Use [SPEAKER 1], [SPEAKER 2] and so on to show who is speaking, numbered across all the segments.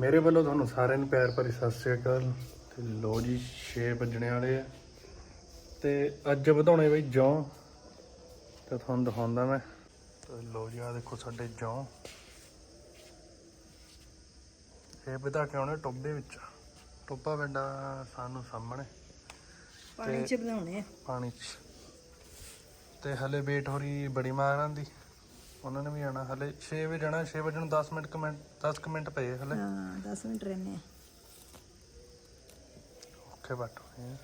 [SPEAKER 1] ਮੇਰੇ ਵੱਲੋਂ ਤੁਹਾਨੂੰ ਸਾਰਿਆਂ ਨੂੰ ਪਿਆਰ ਭਰੀ ਸਤਿ ਸ੍ਰੀ ਅਕਾਲ। ਤੇ ਲੋ ਜੀ 6 ਵੱਜਣੇ ਵਾਲੇ ਆ। ਤੇ ਅੱਜ ਵਧਾਉਣੇ ਬਈ ਜੌਂ। ਤੇ ਤੁਹਾਨੂੰ ਦਿਖਾਉਂਦਾ ਮੈਂ। ਤੇ ਲੋ ਜੀ ਆ ਦੇਖੋ ਸਾਡੇ ਜੌਂ। ਇਹ ਵਧਾ ਕੇ ਆਉਣੇ ਟੋਬੇ ਵਿੱਚ। ਟੋਬਾ ਪਿੰਡਾ ਸਾਨੂੰ ਸਾਹਮਣੇ।
[SPEAKER 2] ਪਾਣੀ ਚ ਬਣਾਉਣੇ ਆ।
[SPEAKER 1] ਪਾਣੀ 'ਚ। ਤੇ ਹਲੇ ਵੇਟ ਹੋ ਰਹੀ ਬੜੀ ਮਾਰਾਂ ਦੀ ਉਹਨਾਂ ਨੇ ਵੀ ਆਣਾ ਹਲੇ। 6 ਵਜੇ ਜਾਣਾ 6 ਵਜੇ ਨੂੰ 10 ਮਿੰਟ ਕਮੈਂਟ 10 ਕੁ ਮਿੰਟ ਪਏ ਹਲੇ।
[SPEAKER 2] ਹਾਂ 10 ਮਿੰਟ ਰਹਿਣੇ ਆ।
[SPEAKER 1] ਹੋਏ ਆ।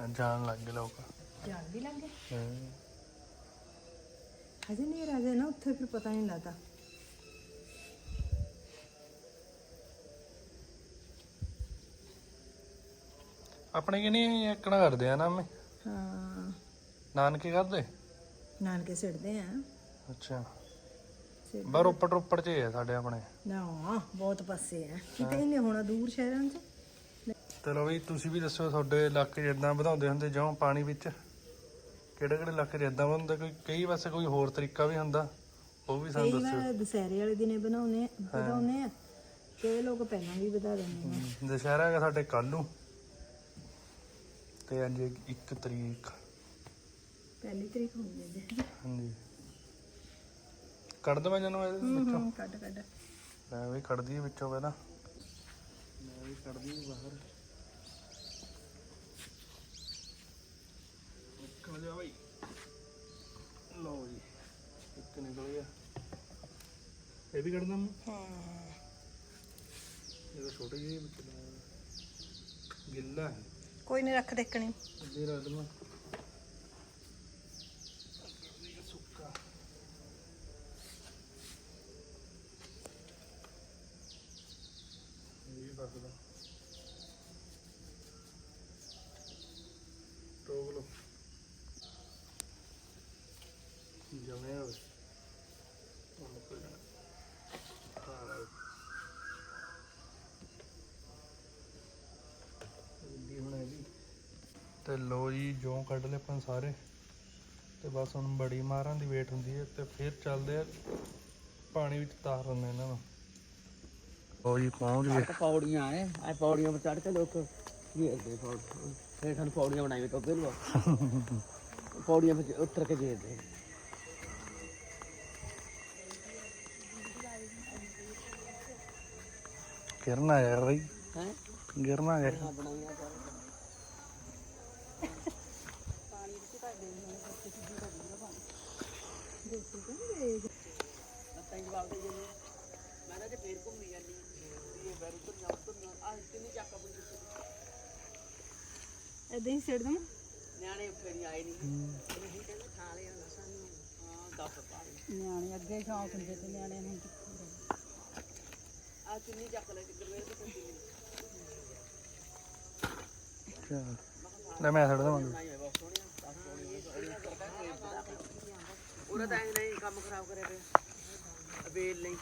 [SPEAKER 1] ਆ ਜਾਣ ਲੱਗ ਗਏ ਲੋਕ।
[SPEAKER 2] ਜਾਣ ਵੀ ਲੱਗੇ
[SPEAKER 1] ਹਮ,
[SPEAKER 2] ਹਜੇ ਨਹੀਂ ਰਾਜੇ ਨਾ ਉੱਥੇ ਫਿਰ ਪਤਾ ਨਹੀਂ ਲੱਗਦਾ।
[SPEAKER 1] ਆਪਣੇ ਕਿ ਨਹੀਂ ਇਕਣਾ ਕਰਦੇ ਆ ਨਾ ਮੈਂ?
[SPEAKER 2] ਹਾਂ।
[SPEAKER 1] ਨਾਨਕੇ ਕਰਦੇ?
[SPEAKER 2] ਨਾਨਕੇ ਸਿੱਟਦੇ ਆ।
[SPEAKER 1] ਅੱਛਾ।
[SPEAKER 2] ਸਿੱਟ
[SPEAKER 1] ਬਾ ਰੋਪੜ ਰੋਪੜ ਚ ਹੀ ਆ ਸਾਡੇ ਆਪਣੇ।
[SPEAKER 2] ਨਾ ਬਹੁਤ ਪਾਸੇ ਆ। ਕਿਤੇ ਨਹੀਂ ਹੋਣਾ ਦੂਰ ਸ਼ਹਿਰਾਂ 'ਚ।
[SPEAKER 1] ਚਲੋ ਵੀ ਤੁਸੀਂ ਵੀ ਦੱਸੋ ਤੁਹਾਡੇ ਇਲਾਕੇ 'ਚ ਵਧਾਉਂਦੇ ਹੁੰਦੇ ਜਾਂ ਪਾਣੀ ਵਿੱਚ? ਕਿਹੜੇ ਕਿਹੜੇ ਇਲਾਕੇ 'ਚ ਵਧਾਉਂਦੇ? ਕੋਈ ਕਈ ਪਾਸੇ ਕੋਈ ਹੋਰ ਤਰੀਕਾ ਵੀ ਹੁੰਦਾ। ਉਹ ਵੀ ਸਾਨੂੰ
[SPEAKER 2] ਕਈ
[SPEAKER 1] ਦੱਸਿਓ।
[SPEAKER 2] ਵਾਰ ਦੁਸਹਿਰੇ ਵਾਲੇ ਦਿਨੇ ਬਣਾਉਨੇ ਬਣਾਉਨੇ ਆ। ਤੇ ਲੋਕ ਪਹਿਲਾਂ ਵੀ ਵਧਾ ਦਿੰਦੇ ਆ
[SPEAKER 1] ਦੁਸ਼ਹਿਰਾ ਹੈਗਾ ਸਾਡੇ ਕੱਲ ਨੂੰ। ਤੇ ਅੱਜ 1 ਤਰੀਕ।
[SPEAKER 2] ਪਹਿਲੀ ਤਰੀਕ ਹੁੰਦੀ ਹੈ ਜੀ।
[SPEAKER 1] ਹਾਂਜੀ। ਕੱਢ ਦਵਾਂ ਜਨੂੰ ਇਹਦੇ ਵਿੱਚੋਂ?
[SPEAKER 2] ਹੂੰ ਕੱਢ ਕੱਢ।
[SPEAKER 1] ਮੈਂ ਵੀ ਕੱਢਦੀ ਹਾਂ ਵਿੱਚੋਂ ਪਹਿਲਾਂ। ਮੈਂ ਵੀ ਕੱਢਦੀ ਬਾਹਰ। ਨਿਕਲ ਜਾ ਭਾਈ ਲਓ ਜੀ ਇੱਕ ਨਿਕਲ ਗਿਆ। ਇਹ ਵੀ ਕੱਢਦਾ ਮੈਂ?
[SPEAKER 2] ਹਾਂ।
[SPEAKER 1] ਇਹ ਤਾਂ ਛੋਟੇ ਜਿਹੇ ਵਿੱਚ। ਲਾਇਆ। ਗਿੱਲਾ ਹੈ।
[SPEAKER 2] ਕੋਈ ਨਹੀਂ ਰੱਖ ਦੇਖਣੀ।
[SPEAKER 1] ਅੱਧੇ ਰੱਖ ਦਵਾਂ ਸੁੱਕਾ ਇਹ ਵੀ ਰੱਖ ਦਾ ਟੋਕ ਲੋ ਜਮੇ ਹੋਵੇ ਉਹ ਨਿਕਲ ਜਾਣਾ ਹਾਂ ਲਓ। ਜਲਦੀ ਹੁਣ ਇਹ ਵੀ ਤੇ ਲੋ ਜੀ ਜੋ ਕੱਢ ਲਏ ਆਪਾਂ ਸਾਰੇ। ਤੇ ਬਸ ਹੁਣ ਬੜੀ ਮਾਰਾਂ ਦੀ ਵੇਟ ਹੁੰਦੀ ਹੈ ਤੇ ਫਿਰ ਚੱਲਦੇ ਆ। ਪਾਣੀ ਵਿੱਚ ਤਾਰ ਦਿੰਦੇ ਇਹਨਾਂ ਨੂੰ। ਲੋ ਜੀ ਪਹੁੰਚ ਗਏ।
[SPEAKER 3] ਪੌੜੀਆਂ ਐ। ਆ ਪੌੜੀਆਂ 'ਤੇ ਚੜ ਕੇ ਲੋਕ ਘੇਰਦੇ ਪੌੜ ਫੇਰ ਸਾਨੂੰ ਪੌੜੀਆਂ ਬਣਾਈਆਂ ਟੋਬੇ ਨੂੰ ਪੌੜੀਆਂ 'ਤੇ ਉੱਤਰ ਕੇ ਘੇਰਦੇ
[SPEAKER 1] ਗਿਰਨਾ ਯਾਰ ਬਈ।
[SPEAKER 3] ਹੈ?
[SPEAKER 1] ਗਿਰਨਾ ਯਾਰ
[SPEAKER 3] ਬਣਾਈਆਂ ਕਰ ਲੱਤਾਂ ਜਵਾਬ ਦੇ ਜਿੰਨੇ ਮੈਂ ਤਾਂ ਜੇ ਫੇਰ ਘੁੰਮੀ ਜਾਂਦੀ ਇਹ ਫੇਰ ਉੱਤਰ ਜਾ ਉੱਤਰ ਜਾ ਆ ਕਿੰਨੀ ਚੱਕ ਆਪਣੀ
[SPEAKER 2] ਇਦਾਂ ਹੀ ਸਿੱਟ ਦਮ
[SPEAKER 3] ਨਿਆਣੇ ਫੇਰ ਆਏ ਨਹੀਂ ਇਹ ਕਹਿੰਦੇ ਖਾ ਲਿਆ ਨਾ ਸਾਨੂੰ ਹਾਂ ਦੱਸ ਪਾਈ
[SPEAKER 2] ਨਿਆਣੇ ਅੱਗੇ ਸ਼ੌਂਕ ਹੁੰਦੇ ਤੇ ਨਿਆਣੇ ਨੂੰ
[SPEAKER 3] ਆ ਚੁੰਨੀ ਚੱਕ ਲੈ ਗੁਰਵੇਰ ਦੀ ਚੁੰਨੀ
[SPEAKER 1] ਲੈ ਮੈਂ ਛੱਡ ਦਵਾਂਗਾ।
[SPEAKER 3] ਉਹਦਾ ਤਾਂ ਐਂ ਨਹੀਂ ਕੰਮ ਖਰਾਬ ਕਰਿਆ ਪਿਆ। ਅਬੇਲ ਨਹੀਂ।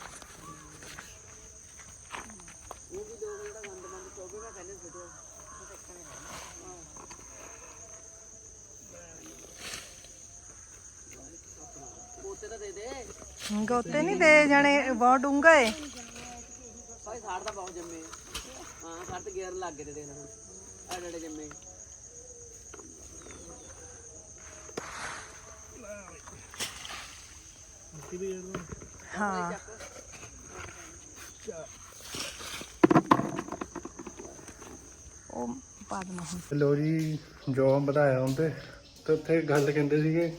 [SPEAKER 3] ਉਹ ਵੀ ਦੋ ਜਿਹੜਾ ਗੰਦ ਮੰਦ ਚੋਗੇ ਮੈਂ ਕਹਿੰਦੇ ਛੱਡੋ ਕੋਤੇ ਤਾਂ ਦੇ ਦੇ।
[SPEAKER 2] ਗੋਤੇ ਨਹੀਂ ਦੇ ਜਾਣੇ ਬਹੁਤ ਡੂੰਘਾ ਏ।
[SPEAKER 3] ਭਾਈ ਸਾੜ ਤਾਂ ਬਹੁਤ ਜੰਮੇ ਹਾਂ ਸਾੜ ਤੇ ਗੇਰ ਲੱਗ ਗਏ ਤੇ ਦੇਖ ਹੁਣ ਐਡੇ ਐਡੇ ਜੰਮੇ।
[SPEAKER 2] ਹਾਂ। ਉਹ ਪਾ ਦੇਣਾ ਹੁਣ।
[SPEAKER 1] ਲੋ ਜੀ ਜੋ ਵਧਾਇਆ ਹੁੰਦੇ ਤੇ ਉੱਥੇ ਗੱਲ ਕਹਿੰਦੇ ਸੀਗੇ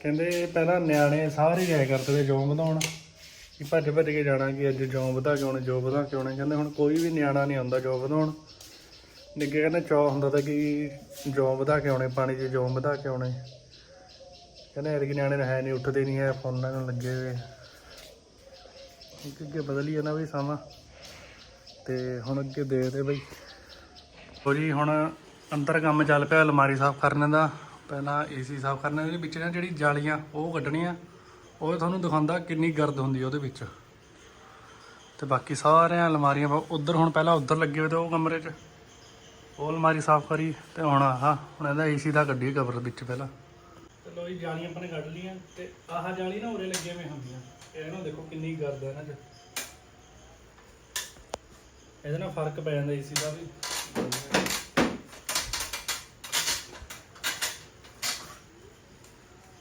[SPEAKER 1] ਕਹਿੰਦੇ ਪਹਿਲਾਂ ਨਿਆਣੇ ਸਾਰੇ ਜਾਇਆ ਕਰਦੇ ਤੇ ਜੋਂ ਵਧਾਉਣ ਕਿ ਭੱਜ ਭੱਜ ਕੇ ਜਾਣਾ ਕਿ ਅੱਜ ਜੋਂ ਵਧਾ ਕੇ ਆਉਣੇ ਜੋ ਵਧਾ ਕੇ ਆਉਣੇ। ਕਹਿੰਦੇ ਹੁਣ ਕੋਈ ਵੀ ਨਿਆਣਾ ਨਹੀਂ ਆਉਂਦਾ ਜੋ ਵਧਾਉਣ। ਨਿੱਕੇ ਕਹਿੰਦੇ ਚੌ ਹੁੰਦਾ ਤਾਂ ਕਿ ਜੋਂ ਵਧਾ ਕੇ ਆਉਣੇ ਪਾਣੀ 'ਚ ਜੋਂ ਵਧਾ ਕੇ ਆਉਣੇ। ਕਹਿੰਦੇ ਐਤਕੀ ਨਿਆਣੇ ਹੈ ਨਹੀਂ ਉੱਠਦੇ ਨਹੀਂ ਹੈ, ਫੋਨਾਂ ਨੂੰ ਲੱਗੇ ਹੋਏ ਅੱਗੇ ਅੱਗੇ ਬਦਲੀ ਜਾਂਦਾ ਵੀ ਸਮਾਂ। ਤੇ ਹੁਣ ਅੱਗੇ ਦੇਖਦੇ ਬਈ। ਲੋ ਜੀ, ਹੁਣ ਅੰਦਰ ਕੰਮ ਚੱਲ ਪਿਆ ਅਲਮਾਰੀ ਸਾਫ਼ ਕਰਨ ਦਾ। ਪਹਿਲਾਂ ਏਸੀ ਸਾਫ਼ ਕਰਨਾ ਉਹਦੇ ਵਿੱਚ ਨਾ ਜਿਹੜੀ ਜਾਲੀਆਂ, ਉਹ ਕੱਢਣੀਆਂ। ਉਹ ਤੁਹਾਨੂੰ ਦਿਖਾਉਂਦਾ ਕਿੰਨੀ ਗਰਦ ਹੁੰਦੀ ਉਹਦੇ ਵਿੱਚ। ਤੇ ਬਾਕੀ ਸਾਰਿਆਂ ਅਲਮਾਰੀਆਂ ਉਧਰ ਹੁਣ ਪਹਿਲਾਂ ਉਧਰ ਲੱਗੇ ਹੋਏ ਤੇ ਉਹ ਕਮਰੇ 'ਚ। ਉਹ ਅਲਮਾਰੀ ਸਾਫ਼ ਕਰੀ ਤੇ ਹੁਣ ਆਹ, ਹੁਣ ਇਹਦਾ ਏਸੀ ਦਾ ਕੱਢੀ ਕਵਰ ਵਿੱਚ ਪਹਿਲਾਂ। ਤੇ ਇਹ ਜਾਲੀਆਂ ਆਪਾਂ ਨੇ ਕੱਢ ਲੀਆਂ ਤੇ ਆਹ ਜਾਲੀ ਨਾ ਉਰੇ ਲੱਗੇ ਹੋਏ ਹੁੰਦੀਆਂ। ਇਹਨੂੰ ਦੇਖੋ ਕਿੰਨੀ ਗਰਦ ਹੈ ਇਹਨਾਂ 'ਚ। ਇਹਦੇ ਨਾਲ ਫ਼ਰਕ ਪੈ ਜਾਂਦਾ ਏਸੀ ਦਾ ਵੀ।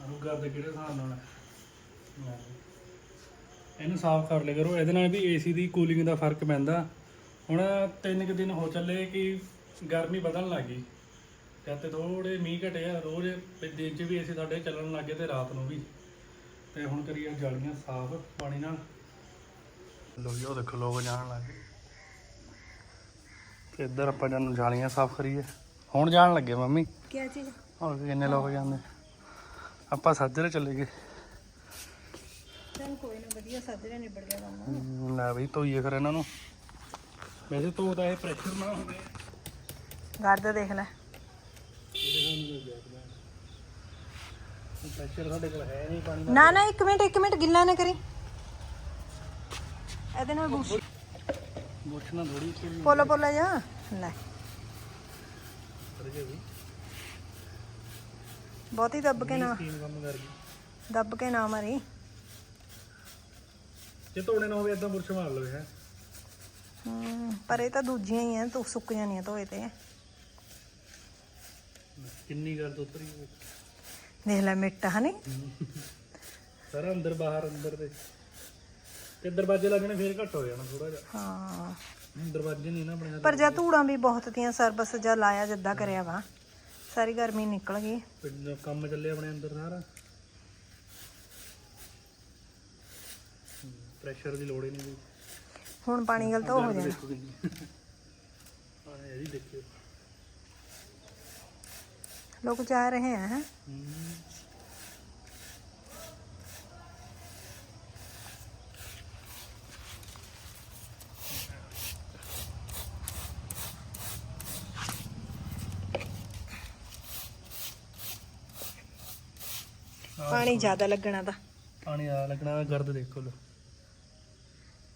[SPEAKER 1] ਅਨੂ ਗਰਦ ਕਿਹੜੇ ਹਿਸਾਬ ਨਾਲ ਹੈ? ਇਹਨੂੰ ਸਾਫ਼ ਕਰ ਲਿਆ ਕਰੋ। ਇਹਦੇ ਨਾਲ ਵੀ ਏਸੀ ਦੀ ਕੂਲਿੰਗ ਦਾ ਫ਼ਰਕ ਪੈਂਦਾ। ਹੁਣ ਤਿੰਨ ਕੁ ਦਿਨ ਹੋ ਚੱਲੇ ਕਿ ਗਰਮੀ ਵਧਣ ਲੱਗੀ ਤੇ ਥੋੜੇ ਮੀਂਹ ਘਟੇ ਆ ਰੋਜ਼ ਵੀ ਦਿਨ 'ਚ ਵੀ ਏਸੀ ਸਾਡੇ ਚੱਲਣ ਲੱਗੇ ਤੇ ਰਾਤ ਨੂੰ ਵੀ। ਤੇ ਹੁਣ ਕਰੀਏ ਜਾਲੀਆਂ ਸਾਫ਼ ਪਾਣੀ ਨਾਲ। ਲੋ ਜੀ ਉਹ ਦੇਖੋ ਲੋਕ ਜਾਣ ਲੱਗ ਤੇ ਇੱਧਰ ਆਪਾਂ ਜਾਨੂੰ ਜਾਲੀਆਂ ਸਾਫ਼ ਕਰੀਏ। ਹੁਣ ਜਾਣ ਲੱਗੇ ਮੰਮੀ।
[SPEAKER 2] ਕੀ ਚੀਜ਼?
[SPEAKER 1] ਹੁਣ ਕਿੰਨੇ ਲੋਕ ਜਾਂਦੇ। ਆਪਾਂ ਸਾਜਰੇ ਚਲੇ ਗਏ।
[SPEAKER 2] ਚਲ ਕੋਈ ਨਾ ਵਧੀਆ ਸਾਜਰੇ ਨਿਬੜ ਗਿਆ ਕੰਮ।
[SPEAKER 1] ਹਮ, ਲੈ ਬਈ ਧੋਈਏ ਫਿਰ ਇਹਨਾਂ ਨੂੰ। ਵੈਸੇ ਧੋਦਾ ਇਹ ਪ੍ਰੈਸ਼ਰ ਨਾ ਹੋਵੇ
[SPEAKER 2] ਗਰਦ ਦੇਖ ਲੈ।
[SPEAKER 1] ਪ੍ਰੈਸ਼ਰ ਸਾਡੇ ਕੋਲ ਹੈ ਨਹੀਂ ਪਾਣੀ ਦਾ।
[SPEAKER 2] ਨਾ ਨਾ ਇੱਕ ਮਿੰਟ ਇੱਕ ਮਿੰਟ ਗਿੱਲਾ ਨਾ ਕਰੀ। ਇਹਦੇ ਨਾਲ ਬੂਸ਼
[SPEAKER 1] ਮੁੱਛਣਾ ਥੋੜੀ ਸੀ
[SPEAKER 2] ਪੋਲਾ ਪੋਲਾ ਜਾ ਲੈ। ਬਹੁਤੀ ਦੱਬ ਕੇ ਨਾ। ਦੱਬ ਕੇ ਨਾ ਮਾਰੀ।
[SPEAKER 1] ਜੇ ਧੋਣੇ ਨਾ ਹੋਵੇ ਇਦਾਂ ਮੁਰਛ ਮਾਰ ਲਵੇ ਹੈ।
[SPEAKER 2] ਪਰ ਇਹ ਤਾਂ ਦੂਜੀਆਂ ਹੀ ਆ ਤੂੰ ਸੁੱਕ ਜਾਣੀਆਂ ਧੋਏ ਤੇ।
[SPEAKER 1] ਕਿੰਨੀ ਗੱਲ ਤੋਂ ਉਤਰੀ ਹੋਵੇ
[SPEAKER 2] ਦੇਖ ਲੈ ਮਿੱਟ ਹਨੀ।
[SPEAKER 1] ਸਾਰਾ ਅੰਦਰ ਬਾਹਰ ਅੰਦਰ ਦੇ। ਤੇ ਦਰਵਾਜ਼ੇ ਲੱਗਣੇ ਫੇਰ ਘੱਟ ਹੋ ਜਾਣਾ ਥੋੜਾ ਜਿਹਾ।
[SPEAKER 2] ਹਾਂ।
[SPEAKER 1] ਦਰਵਾਜ਼ੇ ਨਹੀਂ ਨਾ ਆਪਣੇ ਹੱਥ
[SPEAKER 2] ਪਰ ਜਾਂ ਧੂੜਾਂ ਵੀ ਬਹੁਤ ਤੀਆਂ ਸਰਬਸ ਜਾਂ ਲਾਇਆ ਜਿੱਦਾਂ ਕਰਿਆ ਵਾ। ਸਾਰੀ ਗਰਮੀ ਨਿਕਲ ਗਈ।
[SPEAKER 1] ਪਿੰਡ ਕੰਮ ਚੱਲੇ ਆਪਣੇ ਅੰਦਰ ਸਾਰਾ। ਪ੍ਰੈਸ਼ਰ ਦੀ ਲੋੜ ਹੀ ਨਹੀਂ।
[SPEAKER 2] ਹੁਣ ਪਾਣੀ ਗਲਤ ਹੋ ਜਾਣਾ।
[SPEAKER 1] ਹਾਂ ਇਹ ਵੀ ਦੇਖਿਓ।
[SPEAKER 2] ਲੋਕ ਚਾਹ ਰਹੇ ਆ ਹੈਂ।
[SPEAKER 1] ਹਮ।
[SPEAKER 2] ਪਾਣੀ ਜ਼ਿਆਦਾ ਲੱਗਣਾ ਤਾਂ
[SPEAKER 1] ਪਾਣੀ ਆ ਲੱਗਣਾ ਗਰਦ ਦੇਖੋ ਲੋ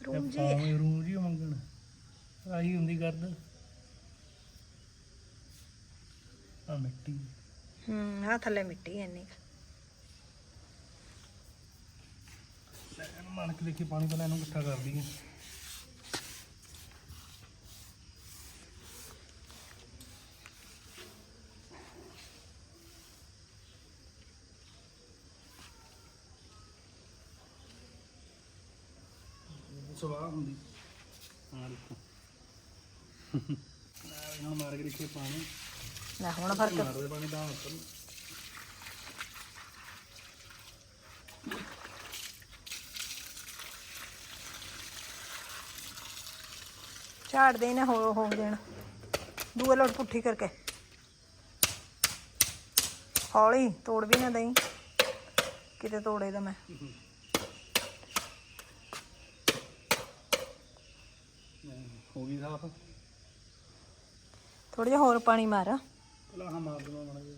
[SPEAKER 2] ਰੂਮ ਜੀ
[SPEAKER 1] ਰੂਹ ਜੀ ਮੰਗਣ ਆਹੀ ਹੁੰਦੀ ਗਰਦ ਆ ਮਿੱਟੀ।
[SPEAKER 2] ਹੂੰ ਆ ਥੱਲੇ ਮਿੱਟੀ ਐ ਇੰਨੀ ਕੁ।
[SPEAKER 1] ਲੈ ਇਹਨੂੰ ਮਣ ਕੇ ਦੇਖੀ ਪਾਣੀ ਪਹਿਲਾਂ ਇਹਨੂੰ ਇਕੱਠਾ ਕਰ ਦਈਏ ਸਵਾਹ ਹੁੰਦੀ। ਹਾਂ ਦੇਖੋ। ਇਹਨਾਂ ਮਾਰ ਕੇ ਦੇਖੀਏ ਪਾਣੀ।
[SPEAKER 2] ਲੈ ਹੁਣ ਫ਼ਰਕ।
[SPEAKER 1] ਮਾਰਦੇ ਪਾਣੀ ਤਾਂ ਉੱਪਰ ਨੂੰ?
[SPEAKER 2] ਝਾੜ ਦੇ ਨਾ ਹੋ ਹੋ ਦੇਣ ਦੂਏ ਲੋਟ ਪੁੱਠੀ ਕਰਕੇ। ਹੌਲੀ ਤੋੜ ਵੀ ਨਾ ਦਈ। ਕਿਤੇ ਤੋੜੇ ਦਾ ਮੈਂ।
[SPEAKER 1] ਹੋ। ਗਈ ਸਾਫ਼।
[SPEAKER 2] ਥੋੜਾ ਜਿਹਾ ਹੋਰ ਪਾਣੀ ਮਾਰ।
[SPEAKER 1] ਪਹਿਲਾਂ ਹਾਂ ਮਾਰ ਦਵਾਂ ਮਾੜਾ ਜਿਹਾ।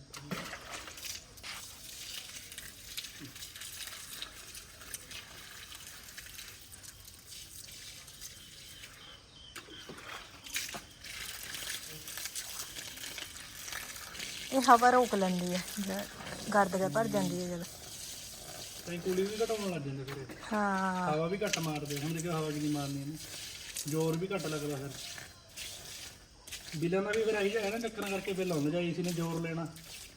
[SPEAKER 2] ਇਹ ਹਵਾ ਰੋਕ ਲੈਂਦੀ ਹੈ ਜ- ਗਰਦ ਕੇ ਭਰ ਜਾਂਦੀ ਹੈ ਜਦੋਂ।
[SPEAKER 1] ਤੇ ਕੁਲੀ ਵੀ ਘਟਾਉਣ ਲੱਗ ਜਾਂਦੇ ਫਿਰ।
[SPEAKER 2] ਹਾਂ।
[SPEAKER 1] ਹਵਾ ਵੀ ਘੱਟ ਮਾਰਦੇ ਹੁਣ ਦੇਖੋ ਹਵਾ ਕਿੰਨੀ ਮਾਰਨੀ ਇਹਨੇ। ਜ਼ੋਰ ਵੀ ਘੱਟ ਲੱਗਦਾ ਫਿਰ। ਬਿੱਲਾਂ ਦਾ ਵੀ ਫਿਰ ਆਈ ਜਾਣਾ ਨਾ ਚੱਕਰਾਂ ਕਰਕੇ ਬਿੱਲ ਆਉਂਦੇ ਜਾਂ ਏਸੀ ਨੇ ਜ਼ੋਰ ਲੈਣਾ।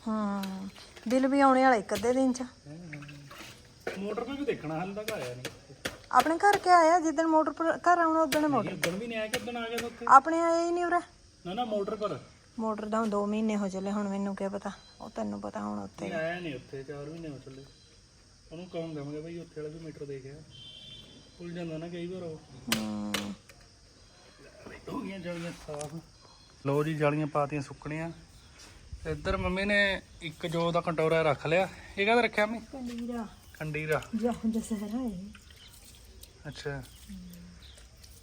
[SPEAKER 2] ਹੂੰ ਬਿੱਲ ਵੀ ਆਉਣੇ ਵਾਲਾ ਇੱਕ ਅੱਧੇ ਦਿਨ ਚ।
[SPEAKER 1] ਮੋਟਰ ਵੀ ਦੇਖਣਾ ਹਾਲੇ ਤੱਕ ਆਇਆ ਨਹੀਂ
[SPEAKER 2] ਆਪਣੇ ਘਰ ਕੇ ਆਇਆ ਜਿੱਦਣ ਮੋਟਰ ਪਰ ਘਰ ਆਉਣਾ ਉਦੋਂ ਮੋਟਰ।
[SPEAKER 1] ਉਦੋਂ ਵੀ ਨਹੀਂ ਆਇਆ ਕਿ ਉਦੋਂ ਆ ਗਿਆ ਉੱਥੇ?
[SPEAKER 2] ਆਪਣੇ ਆਏ ਹੀ ਨਹੀਂ ਉਰੇ।
[SPEAKER 1] ਨਾ ਨਾ ਮੋਟਰ ਪਰ।
[SPEAKER 2] ਮੋਟਰ ਦਾ ਹੁਣ 2 ਮਹੀਨੇ ਹੋ ਚੱਲੇ ਹੁਣ ਮੈਨੂੰ ਕੀ ਪਤਾ ਉਹ ਤੈਨੂੰ ਪਤਾ ਹੁਣ
[SPEAKER 1] ਨਹੀਂ ਆਇਆ ਨਹੀਂ ਉੱਥੇ 4 ਮਹੀਨੇ ਹੋ ਚੱਲੇ। ਉਹਨੂੰ ਕਹੂੰ ਦਵਾਂਗੇ ਬਈ ਉੱਥੇ ਵਾਲਾ ਵੀ ਮੀਟਰ ਦੇਖਿਆ। ਭੁੱਲ ਜਾਂਦਾ ਨਾ ਕਈ ਵਾਰ ਉਹ।
[SPEAKER 2] ਹੂੰ।
[SPEAKER 1] ਹੋ ਗਈਆਂ ਜਾਲੀਆਂ ਸਾਫ਼। ਲੋ ਜੀ ਜਾਲੀਆਂ ਪਾਤੀਆਂ ਸੁੱਕਣੀਆਂ। ਇੱਧਰ ਮੰਮੀ ਨੇ ਇੱਕ ਜੋ ਦਾ ਕੰਟੋਰਾ ਰੱਖ ਲਿਆ। ਇਹ ਕਾਹਦਾ ਰੱਖਿਆ ਮੈਂ
[SPEAKER 2] ਕੰਡੀਰਾ।
[SPEAKER 1] ਕੰਡੀਰਾ।
[SPEAKER 2] ਜਾ ਦਸਹਿਰਾ ਹੈ।
[SPEAKER 1] ਅੱਛਾ।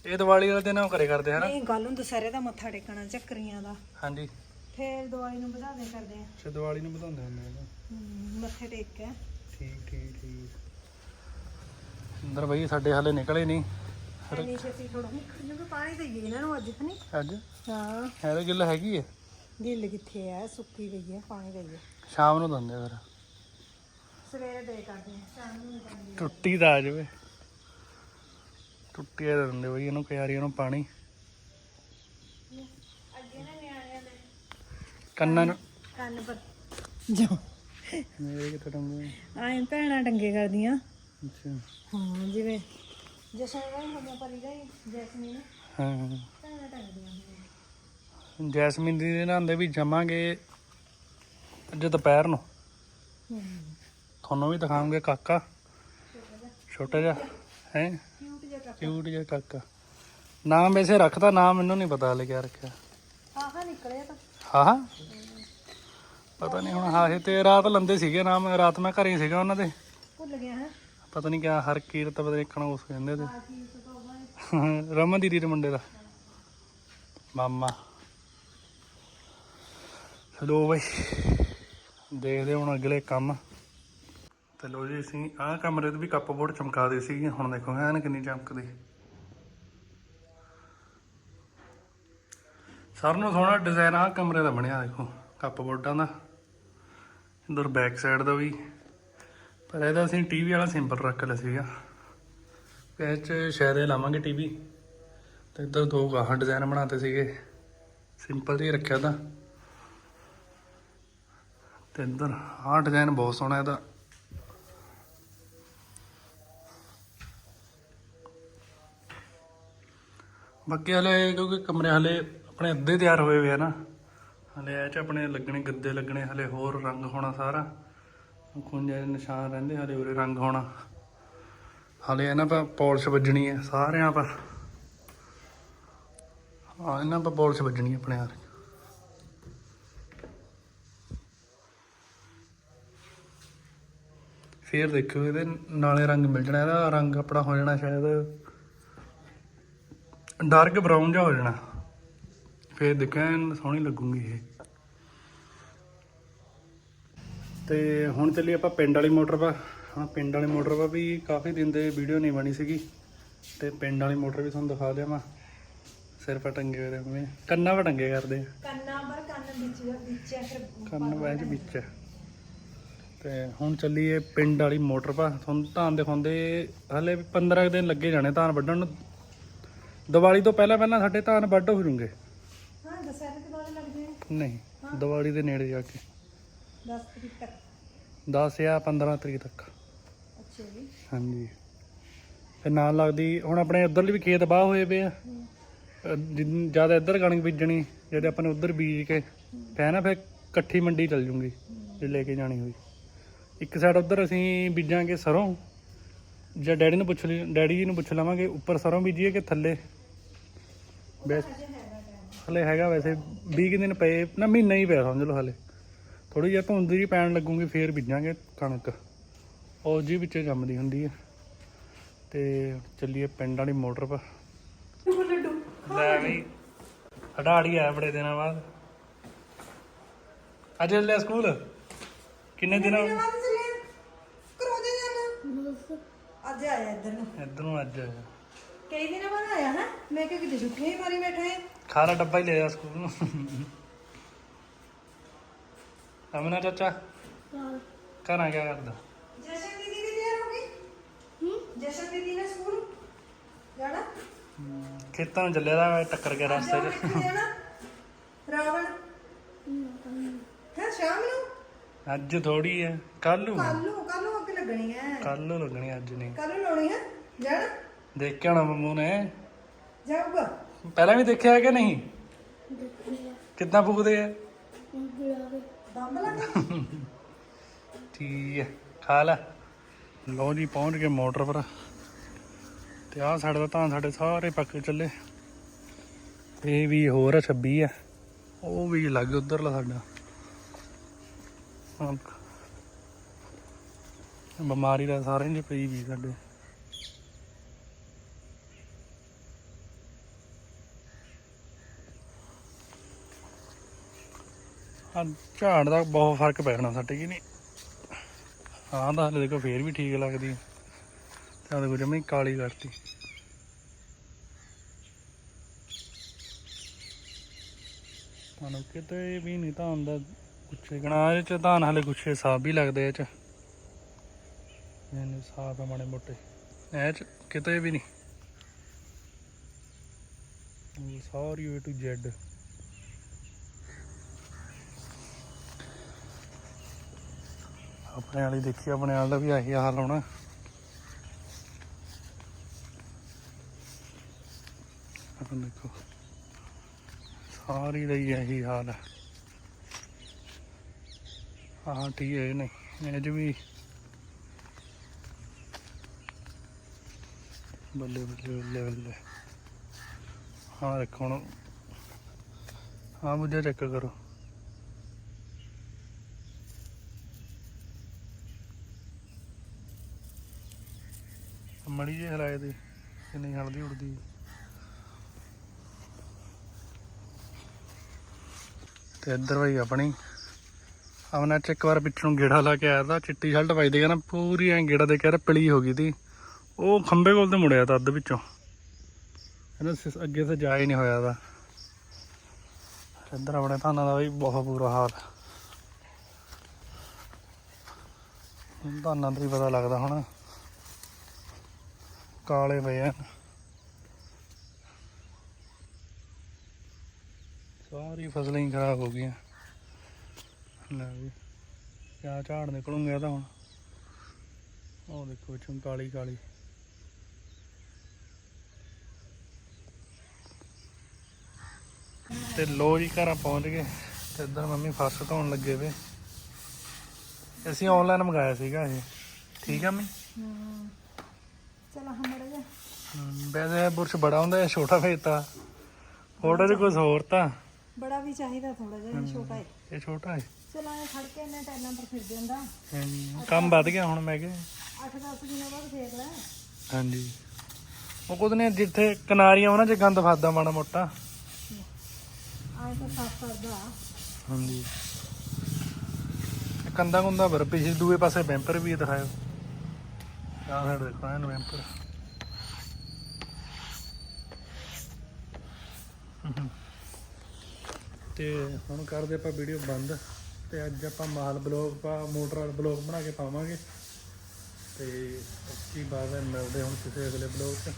[SPEAKER 1] ਇਹ ਦੀਵਾਲੀ ਵਾਲੇ ਦਿਨ ਉਹ ਕਰੇ ਕਰਦੇ ਹਨਾ?
[SPEAKER 2] ਨਹੀਂ ਗੱਲ ਨੂੰ ਦਸਹਿਰੇ ਦਾ ਮੱਥਾ ਟੇਕਣਾ ਚੱਕਰੀਆਂ ਦਾ।
[SPEAKER 1] ਹਾਂਜੀ।
[SPEAKER 2] ਫੇਰ ਦਵਾਈ ਨੂੰ ਵਧਾਦੇ ਕਰਦੇ ਆ।
[SPEAKER 1] ਅੱਛਾ ਦੀਵਾਲੀ ਨੂੰ ਵਧਾਉਂਦੇ ਹੁੰਦੇ ਆ
[SPEAKER 2] ਮੱਥੇ ਟੇਕ ਕੇ।
[SPEAKER 1] ਠੀਕ ਠੀਕ ਠੀਕ। ਅੰਦਰ ਬਈ ਸਾਡੇ ਹਾਲੇ ਨਿਕਲੇ ਨਹੀਂ
[SPEAKER 2] ਇੰਨੀ ਛੇਤੀ ਥੋੜਾ ਨਿਕਲ ਜੂਗਾ ਪਾਣੀ ਤੇ ਇਹਨਾਂ ਨੂੰ ਅੱਜ ਨਹੀਂ
[SPEAKER 1] ਅੱਜ?
[SPEAKER 2] ਹਾਂ।
[SPEAKER 1] ਹੈਰੇ ਗਿੱਲ ਹੈਗੀ ਹੈ
[SPEAKER 2] ਗਿੱਲ ਕਿੱਥੇ ਆ? ਸੁੱਕੀ ਗਈ ਹੈ ਪਾਣੀ ਗਈ ਹੈ
[SPEAKER 1] ਸ਼ਾਮ ਨੂੰ ਦਿੰਦੇ ਫਿਰ।
[SPEAKER 2] ਸਵੇਰੇ ਦੇ ਕਰਦੇ ਆ ਸ਼ਾਮ ਨੂੰ ਕਰਦੇ
[SPEAKER 1] ਟੁੱਟੀ ਦਾ ਆ ਜਾਵੇ। ਟੁੱਟੀ ਦਾ ਦਿੰਦੇ ਬਈ ਇਹਨੂੰ ਕਿਆਰੀਆਂ ਨੂੰ ਪਾਣੀ।
[SPEAKER 2] ਅੱਗੇ ਨਾ ਨਿਆਣਿਆਂ ਦੇ।
[SPEAKER 1] ਕੰਨਾਂ ਨੂੰ
[SPEAKER 2] ਕੰਨ ਪਰ ਜੋ।
[SPEAKER 1] ਮੇਰੇ ਕਿੱਥੇ ਟੰਗੇ
[SPEAKER 2] ਆਏ ਭੈਣਾਂ ਟੰਗੇ ਕਰਦੀਆਂ।
[SPEAKER 1] ਅੱਛਾ।
[SPEAKER 2] ਹਾਂ ਜਿਵੇਂ ਜਸ਼ਨ ਗਈ ਹੋਮੋ ਪਰੀ ਗਈ ਜੈਸਮੀਨ
[SPEAKER 1] ਹਾਂ
[SPEAKER 2] ਭੈਣਾਂ ਟੰਗਦੀਆਂ ਹੁੰਦੀਆਂ।
[SPEAKER 1] ਜੈਸਮੀਨ ਦੀ ਦੇ ਨਾਂਦੇ ਵੀ ਜਮਾਂਗੇ ਅੱਜ ਦੁਪਹਿਰ ਨੂੰ। ਤੁਹਾਨੂੰ ਵੀ ਦਿਖਾਉਂਗੇ ਕਾਕਾ। ਛੋਟਾ ਜਿਹਾ ਹੈ?
[SPEAKER 2] ਕਿਊਟ ਜਿਹਾ ਕੱਪ
[SPEAKER 1] ਕਿਊਟ ਜਿਹਾ ਕਾਕਾ। ਨਾਮ ਵੈਸੇ ਰੱਖਦਾ ਨਾਮ ਮੈਨੂੰ ਨਹੀਂ ਪਤਾ ਹਲੇ ਕਿਆ ਰੱਖਿਆ।
[SPEAKER 2] ਆਹਾ ਨਿਕਲਿਆ ਤਾਂ।
[SPEAKER 1] ਹਾਂ ਪਤਾ ਨਹੀਂ ਹੁਣ ਹਾਹੇ ਤੇ ਰਾਤ ਲੰਦੇ ਸੀਗੇ ਨਾਮ ਰਾਤ ਮੈਂ ਘਰੇ ਸੀਗਾ ਉਹਨਾਂ ਦੇ।
[SPEAKER 2] ਭੁੱਲ ਗਿਆ ਹੈ?
[SPEAKER 1] ਪਤਾ ਨਹੀਂ ਕਿਆ ਹਰਕੀਰਤ ਪਤਾ ਨਹੀਂ ਕਣਾ ਉਸ ਕਹਿੰਦੇ ਤੇ।
[SPEAKER 2] ਆ ਕੀ ਤੋਂ
[SPEAKER 1] ਰਮਨ ਦੀਦੀ ਦੇ ਮੁੰਡੇ ਦਾ। ਮਾਮਾ। ਚਲੋ ਬਈ। ਦੇਖਦੇ ਹੁਣ ਅਗਲੇ ਕੰਮ। ਤੇ ਲੋ ਜੀ ਅਸੀਂ ਆਹ ਕਮਰੇ ਤੇ ਵੀ ਕੱਪ ਬੋਰਡ ਚਮਕਾ ਦੇ ਸੀ ਹੁਣ ਦੇਖੋ ਐਨ ਕਿੰਨੀ ਚਮਕਦੀ। ਸਾਰਿਆਂ ਨੂੰ ਸੋਹਣਾ ਡਿਜ਼ਾਈਨ ਆਹ ਕਮਰੇ ਦਾ ਬਣਿਆ ਦੇਖੋ। ਕੱਪ ਬੋਰਡਾਂ ਦਾ। ਇਧਰ ਬੈਕ ਸਾਈਡ ਦਾ ਵੀ। ਪਰ ਇਹਦਾ ਅਸੀਂ ਟੀਵੀ ਵਾਲਾ ਸਿੰਪਲ ਰੱਖ ਲਿਆ ਸੀਗਾ। ਇਹ ਚ ਸ਼ਾਇਦ ਇਹ ਲਾਵਾਂਗੇ ਟੀਵੀ। ਤੇ ਇੱਧਰ ਦੋ ਗਾਹਾਂ ਡਿਜ਼ਾਈਨ ਬਣਾਤੇ ਸੀਗੇ। ਸਿੰਪਲ ਜਿਹਾ ਰੱਖਿਆ ਤਾਂ। ਤੇ ਇੱਧਰ ਆਹ ਡਿਜ਼ਾਈਨ ਬਹੁਤ ਸੋਹਣਾ ਇਹਦਾ। ਬਾਕੀ ਹਲੇ ਕਿਉਂਕਿ ਕਮਰੇ ਹਲੇ ਆਪਣੇ ਅੱਧੇ ਤਿਆਰ ਹੋਏ ਹੋਏ ਆ ਨਾ। ਹਲੇ ਇਹ ਚ ਆਪਣੇ ਲੱਗਣੇ, ਗੱਦੇ ਲੱਗਣੇ, ਹਲੇ ਹੋਰ ਰੰਗ ਹੋਣਾ ਸਾਰਾ। ਖੁੰਝੇ ਦੇ ਨਿਸ਼ਾਨ ਰਹਿੰਦੇ ਹਲੇ ਉਰੇ ਰੰਗ ਹੋਣਾ। ਹਲੇ ਇਹਨਾਂ ਪਰ ਪਾਲਿਸ਼ ਵੱਜਣੀ ਹੈ, ਸਾਰਿਆਂ ਪਰ ਹਾਂ, ਇਹਨਾਂ ਪਰ ਪਾਲਿਸ਼ ਵੱਜਣੀ ਹੈ ਆਪਣੇ ਯਾਰ ਫੇਰ ਦੇਖਿਓ ਇਹਦੇ ਨਾਲੇ ਰੰਗ ਮਿਲ ਜਾਣਾ, ਇਹਦਾ ਰੰਗ ਆਪਣਾ ਹੋ ਜਾਣਾ ਸ਼ਾਇਦ ਡਾਰਕ ਬਰਾਊਨ ਜਿਹਾ ਹੋ ਜਾਣਾ। ਫੇਰ ਦੇਖਿਆ ਸੋਹਣੀ ਲੱਗੂਗੀ ਇਹ। ਤੇ ਹੁਣ ਚੱਲੀ ਆਪਾਂ ਪਿੰਡ ਵਾਲੀ ਮੋਟਰ ਪਾ ਹਾਂ ਪਿੰਡ ਵਾਲੀ ਮੋਟਰ ਪਾ ਵੀ ਕਾਫੀ ਦਿਨ ਦੇ ਵੀਡੀਓ ਨਹੀਂ ਬਣੀ ਸੀਗੀ। ਤੇ ਪਿੰਡ ਵਾਲੀ ਮੋਟਰ ਵੀ ਤੁਹਾਨੂੰ ਦਿਖਾ ਦਿਆਂ ਮੈਂ। ਸਿਰ ਪਰ ਟੰਗੇ ਹੋਏ ਨੇ ਕੰਨਾਂ ਪਰ ਟੰਗੇ ਕਰਦੇ ਆ।
[SPEAKER 2] ਕੰਨਾਂ ਪਰ ਕੰਨ ਵਿੱਚ ਵਿੱਚ ਫਿਰ
[SPEAKER 1] ਕੰਨ ਵਿੱਚ ਹੈ। ਤੇ ਹੁਣ ਚੱਲੀਏ ਪਿੰਡ ਵਾਲੀ ਮੋਟਰ ਪਾ ਤੁਹਾਨੂੰ ਧਾਨ ਦਿਖਾਉਂਦੇ ਹਲੇ 15 ਕੁ ਦਿਨ ਲੱਗੇ ਜਾਣੇ ਧਾਨ ਵੱਢਣ ਨੂੰ। ਦੀਵਾਲੀ ਤੋਂ ਪਹਿਲਾਂ ਪਹਿਲਾਂ ਸਾਡੇ ਧਾਨ ਵੱਢ ਹੋ ਜੂਗੇ
[SPEAKER 2] ਹਾਂ ਦਸਹਿਰੇ ਤੋਂ ਬਾਅਦ ਲੱਗਦੇ
[SPEAKER 1] ਨਹੀਂ ਦੀਵਾਲੀ ਦੇ ਨੇੜੇ ਜਾ ਕੇ।
[SPEAKER 2] 10 ਤਰੀਕ ਤੱਕ।
[SPEAKER 1] 10 ਜਾਂ 15 ਤਰੀਕ ਤੱਕ।
[SPEAKER 2] ਅੱਛਾ ਜੀ।
[SPEAKER 1] ਹਾਂਜੀ। ਤੇ ਨਾਲ ਲੱਗਦੀ ਹੁਣ ਆਪਣੇ ਉਧਰਲੇ ਵੀ ਖੇਤ ਬਾਹ ਹੋਏ ਪਏ ਆ। ਜ਼ਿਆਦਾ ਇੱਧਰ ਕਣਕ ਬੀਜਣੀ ਜਿਹੜੇ ਆਪਾਂ ਨੇ ਉਧਰ ਬੀਜ ਕੇ ਪੈ ਨਾ ਫਿਰ ਇਕੱਠੀ ਮੰਡੀ ਚੱਲ ਜੂਗੀ ਜੇ ਲੈ ਕੇ ਜਾਣੀ ਹੋਈ। ਇੱਕ ਸਾਈਡ ਉਧਰ ਅਸੀਂ ਬੀਜਾਂਗੇ ਸਰੋਂ ਜਾਂ ਡੈਡੀ ਨੂੰ ਪੁੱਛ ਲਈ ਡੈਡੀ ਜੀ ਨੂੰ ਪੁੱਛ ਲਵਾਂਗੇ ਉੱਪਰ ਸਰੋਂ ਬੀਜੀਏ ਕਿ ਥੱਲੇ? ਬੈਸਟ ਹਲੇ ਹੈਗਾ ਵੈਸੇ 20 ਕੁ ਦਿਨ ਪਏ ਨਾ ਮਹੀਨਾ ਹੀ ਪਿਆ ਸਮਝ ਲਓ ਹਲੇ। ਥੋੜੀ ਜਿਹੀ ਧੁੰਦ ਜੀ ਪੈਣ ਲੱਗੂਗੀ ਫੇਰ ਬੀਜਾਂਗੇ ਕਣਕ। ਉਹ ਜੀ ਵਿੱਚ ਜੰਮਦੀ ਹੁੰਦੀ ਹੈ ਤੇ ਚੱਲੀਏ ਪਿੰਡ ਵਾਲੀ ਮੋਟਰ ਪਰ ਲੈ ਵੀ ਹਡਾੜੀ ਆਇਆ ਬੜੇ ਦਿਨਾਂ ਬਾਅਦ। ਅੱਜ ਲੈ ਸਕੂਲ? ਕਿੰਨੇ ਦਿਨ ਹੋ-
[SPEAKER 2] ਕਰੋ ਦੇ ਜਾਣਾ ਅੱਜ ਆਇਆ ਇੱਧਰ ਨੂੰ।
[SPEAKER 1] ਇੱਧਰ ਨੂੰ ਅੱਜ ਆਇਆ।
[SPEAKER 2] ਕਈ ਦਿਨਾਂ ਬਾਅਦ ਆਇਆ ਹੈ ਮੈਂ ਕਿ ਕਿਤੇ ਛੁੱਟੀਆਂ ਹੀ ਮਾਰੀ ਬੈਠਾ ਹੈ
[SPEAKER 1] ਖਾਰਾ ਡੱਬਾ ਹੀ ਲੈ ਜਾ ਸਕੂਲ ਨੂੰ। ਅਮਨਾ ਚਾਚਾ? ਘਰਾਂ ਕਿਆ ਕਰਦਾ?
[SPEAKER 2] ਜਸ਼ਨ ਦੀਦੀ ਵੀ ਤਿਆਰ ਹੋ ਗਈ ਹੂੰ? ਜਸ਼ਨ ਦੀਦੀ ਨੇ ਸਕੂਲ ਜਾਣਾ?
[SPEAKER 1] ਖੇਤਾਂ ਨੂੰ ਚੱਲਿਆ ਦਾ ਟੱਕਰ ਗਿਆ ਰਸਤੇ 'ਚ।
[SPEAKER 2] ਜਾਣਾ? ਰਾਵਣ। ਹੈ। ਸ਼ਾਮ ਨੂੰ?
[SPEAKER 1] ਅੱਜ ਥੋੜੀ ਹੈ ਕੱਲ ਨੂੰ।
[SPEAKER 2] ਕੱਲ ਨੂੰ ਕੱਲ ਨੂੰ ਅੱਗ ਲੱਗਣੀ ਹੈ
[SPEAKER 1] ਕੱਲ ਨੂੰ ਲੱਗਣੀ ਅੱਜ ਨਹੀਂ।
[SPEAKER 2] ਕੱਲ ਨੂੰ ਲਾਉਣੀ ਹੈ ਜਾਣਾ?
[SPEAKER 1] ਦੇਖ ਕੇ ਆਉਣਾ ਮੰਮੂ ਨੇ?
[SPEAKER 2] ਜਾਊਗਾ।
[SPEAKER 1] ਪਹਿਲਾਂ ਵੀ ਦੇਖਿਆ ਕਿ ਨਹੀਂ? ਕਿੱਦਾਂ ਫੂਕਦੇ ਆ
[SPEAKER 2] ਬੰਬ ਲੱਗ
[SPEAKER 1] ਠੀਕ ਹੈ, ਖਾ ਲੈ। ਲਓ ਜੀ, ਪਹੁੰਚ ਗਏ ਮੋਟਰ ਪਰ। ਤੇ ਆਹ ਸਾਡੇ ਦਾ ਤਾਂ ਸਾਡੇ ਸਾਰੇ ਪੱਕੇ ਚੱਲੇ। ਇਹ ਵੀ ਹੋਰ ਆ 26 ਆ। ਉਹ ਵੀ ਲੱਗ ਉਧਰਲਾ ਸਾਡਾ। ਬਿਮਾਰੀ ਦਾ ਸਾਰਿਆਂ ਦੀ ਪਈ ਵੀ ਸਾਡੇ। ਝਾੜ ਦਾ ਬਹੁਤ ਫ਼ਰਕ ਪੈਣਾ ਸਾਡੇ ਕੀ ਨਹੀਂ। ਹਾਂ ਤਾਂ ਹਲੇ ਦੇਖੋ, ਫੇਰ ਵੀ ਠੀਕ ਲੱਗਦੀ ਹੈ। ਦੇਖੋ, ਜਮੀ ਕਾਲੀ ਕਰਤੀ। ਤੁਹਾਨੂੰ ਕਿਤੇ ਵੀ ਨਹੀਂ ਤਾਂ ਹੁੰਦਾ ਗੁੱਛੇ ਗਣਾ, ਇਹ ਚ ਧਾਨ ਹਲੇ ਗੁੱਛੇ ਸਾਫ਼ ਵੀ ਲੱਗਦੇ ਇਹ ਚ। ਇਹਨੇ ਸਾਫ਼ ਆ ਮਾੜੇ ਮੋਟੇ। ਐ ਚ ਕਿਤੇ ਵੀ ਨਹੀਂ। ਇਹ ਸਾਰੀ ਏ ਟੂ ਜ਼ੈਡ ਆਪਣੇ ਵਾਲੀ ਦੇਖੀ, ਆਪਣੇ ਵਾਲ ਦਾ ਵੀ ਆਹੀ ਹਾਲ ਹੋਣਾ। ਆਹ ਦੇਖੋ, ਸਾਰੀ ਦਾ ਹੀ ਇਹੀ ਹਾਲ ਹੈ। ਹਾਂ ਠੀਕ ਹੈ, ਨਹੀਂ, ਇਹ ਵੀ ਬੱਲੇ ਬੱਲੇ ਬੱਲੇ ਬੱਲੇ। ਹਾਂ ਦੇਖੋ ਹੁਣ ਹਾਂ ਮੁਝੇ ਚੈੱਕ ਕਰੋ। ਮੜੀ ਜੇ ਹਲਾਏ ਦੀ, ਕਿੰਨੀ ਹਲਦੀ ਉੜਦੀ। ਤੇ ਇੱਧਰ ਭਾਈ ਆਪਣੀ, ਆਪਣਾ ਚ ਇੱਕ ਵਾਰ ਪਿੱਛੋਂ ਗੇੜਾ ਲਾ ਕੇ ਆਇਆ ਤਾਂ ਚਿੱਟੀ ਸ਼ਰਟ ਪਾਈ ਦੀ ਨਾ, ਪੂਰੀ ਐ ਗੇੜਾ ਦੇ ਕਹਿ ਯਾਰ ਪਲੀ ਹੋ ਗਈ ਤੀ। ਉਹ ਖੰਬੇ ਕੋਲ ਤੇ ਮੁੜਿਆ ਤਾਂ ਅੱਧ ਵਿੱਚੋਂ ਇਹਨਾਂ ਅੱਗੇ ਤੇ ਜਾ ਹੀ ਨਹੀਂ ਹੋਇਆ ਦਾ ਇੱਧਰ ਆਪਣੇ ਧਾਨਾਂ ਦਾ ਵੀ ਬਹੁਤ ਬੁਰਾ ਹਾਲ। ਹੁਣ ਧਾਨਾਂ ਦਾ ਹੀ ਪਤਾ ਲੱਗਦਾ ਹੁਣ। ਕਾਲੇ ਪਏ ਆ। ਸਾਰੀ ਫਸਲਾਂ ਹੀ ਖਰਾਬ ਹੋ ਗਈਆਂ। ਲੈ ਵੀ, ਕਿਆ ਝਾੜ ਨਿਕਲੂਗਾ ਤਾਂ ਹੁਣ। ਉਹ ਦੇਖੋ ਵਿੱਚੋਂ ਕਾਲੀ ਕਾਲੀ। ਤੇ ਲੋ ਜੀ, ਘਰਾਂ ਪਹੁੰਚ ਗਏ। ਤੇ ਇੱਧਰ ਮੰਮੀ ਫਸ ਧੋਣ ਲੱਗੇ ਵੇ ਅਸੀਂ ਆਨਲਾਈਨ ਮੰਗਾਇਆ ਸੀਗਾ ਇਹ। ਠੀਕ ਆ ਮੰਮੀ?
[SPEAKER 2] ਚਲ ਹਮੜਾ ਜਾ
[SPEAKER 1] ਵੈਸੇ ਬੁਰਸ਼ ਬੜਾ ਹੁੰਦਾ ਇਹ ਛੋਟਾ ਭੇਜਤਾ ਫੋਟੋ 'ਚ ਕੁਝ ਹੋਰ ਤਾਂ।
[SPEAKER 2] ਬੜਾ ਵੀ ਚਾਹੀਦਾ ਥੋੜਾ ਜਿਹਾ ਇਹ ਛੋਟਾ ਹੈ।
[SPEAKER 1] ਇਹ ਛੋਟਾ ਹੈ।
[SPEAKER 2] ਚਲ ਆਏ ਖੜ ਕੇ ਇਹਨੇ ਟੈਲਾਂ ਪਰ ਫਿਰ ਜਾਂਦਾ।
[SPEAKER 1] ਹਾਂਜੀ ਕੰਮ ਵੱਧ ਗਿਆ ਹੁਣ ਮੈਂ ਕਿਹਾ।
[SPEAKER 2] 8-10 ਦਿਨਾਂ ਬਾਅਦ ਫੇਰ ਲੈ।
[SPEAKER 1] ਹਾਂਜੀ। ਉਹ ਕੁਝ ਨੇ ਜਿੱਥੇ ਕਿਨਾਰੀਆਂ ਉਹਨਾਂ 'ਚ ਗੰਦ ਫਸਦਾ ਮਾੜਾ ਮੋਟਾ।
[SPEAKER 2] ਆਏ ਤਾਂ ਸਾਫ਼ ਕਰਦਾ।
[SPEAKER 1] ਹਾਂਜੀ। ਕੰਦਾ ਕੁੰਦਾ ਵਰ ਪਿਛੇ ਦੂਏ ਪਾਸੇ ਬੈਂਪਰ ਵੀ ਦਿਖਾਇਓ। ਆਹ ਸਾਈਡ ਦੇਖੋ ਐਨ ਬੈਂਪਰ ਤੇ ਹੁਣ ਕਰਦੇ ਆਪਾਂ ਵੀਡੀਓ ਬੰਦ। ਤੇ ਅੱਜ ਆਪਾਂ ਮਾਲ ਬਲੌਗ ਪਾ, ਮੋਟਰ ਵਾਲਾ ਬਲੌਗ ਬਣਾ ਕੇ ਪਾਵਾਂਗੇ। ਤੇ ਕੀ ਬਾਤ ਹੈ ਮਿਲਦੇ ਹੁਣ ਕਿਸੇ ਅਗਲੇ ਬਲੌਗ 'ਚ।